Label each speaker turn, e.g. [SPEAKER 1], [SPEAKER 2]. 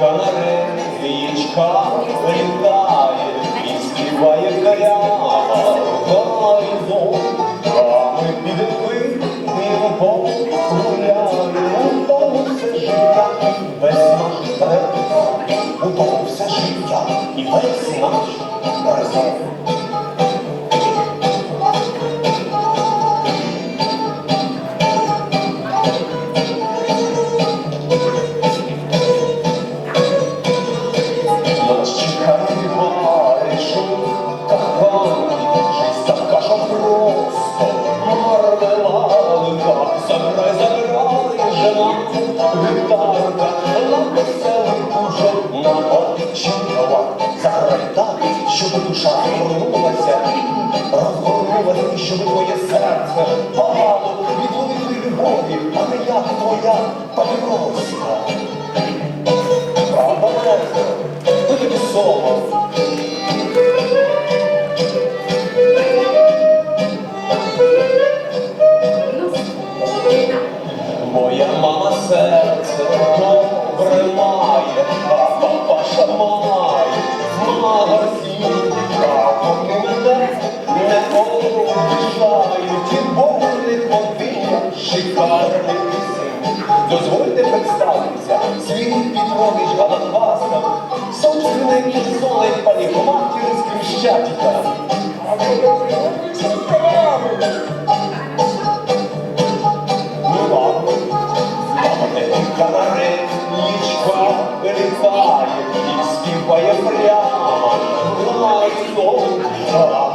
[SPEAKER 1] канареєчка літає і співає прямо горизонт. А ми під виним гуляємо, тому все життя і весь наш резон. У тому все життя і весь наш резон. Мармеладка, забирай, забирай, жена, гітарка, на веселий на напочинова. Заграй так, щоб душа розгорнулася, розгорнулася, щоб твоє серце палало від великої любові, а не я твоя Моя мама серце добре має, а папаша має в магазині. А мене не обіжають, і Бог них один шикарний син. Дозвольте представитися, свій Петрович Галанваска, собственной персоной парикмахерским Щатика. Ну Каретнічка вирізає и співає прямо на зовні.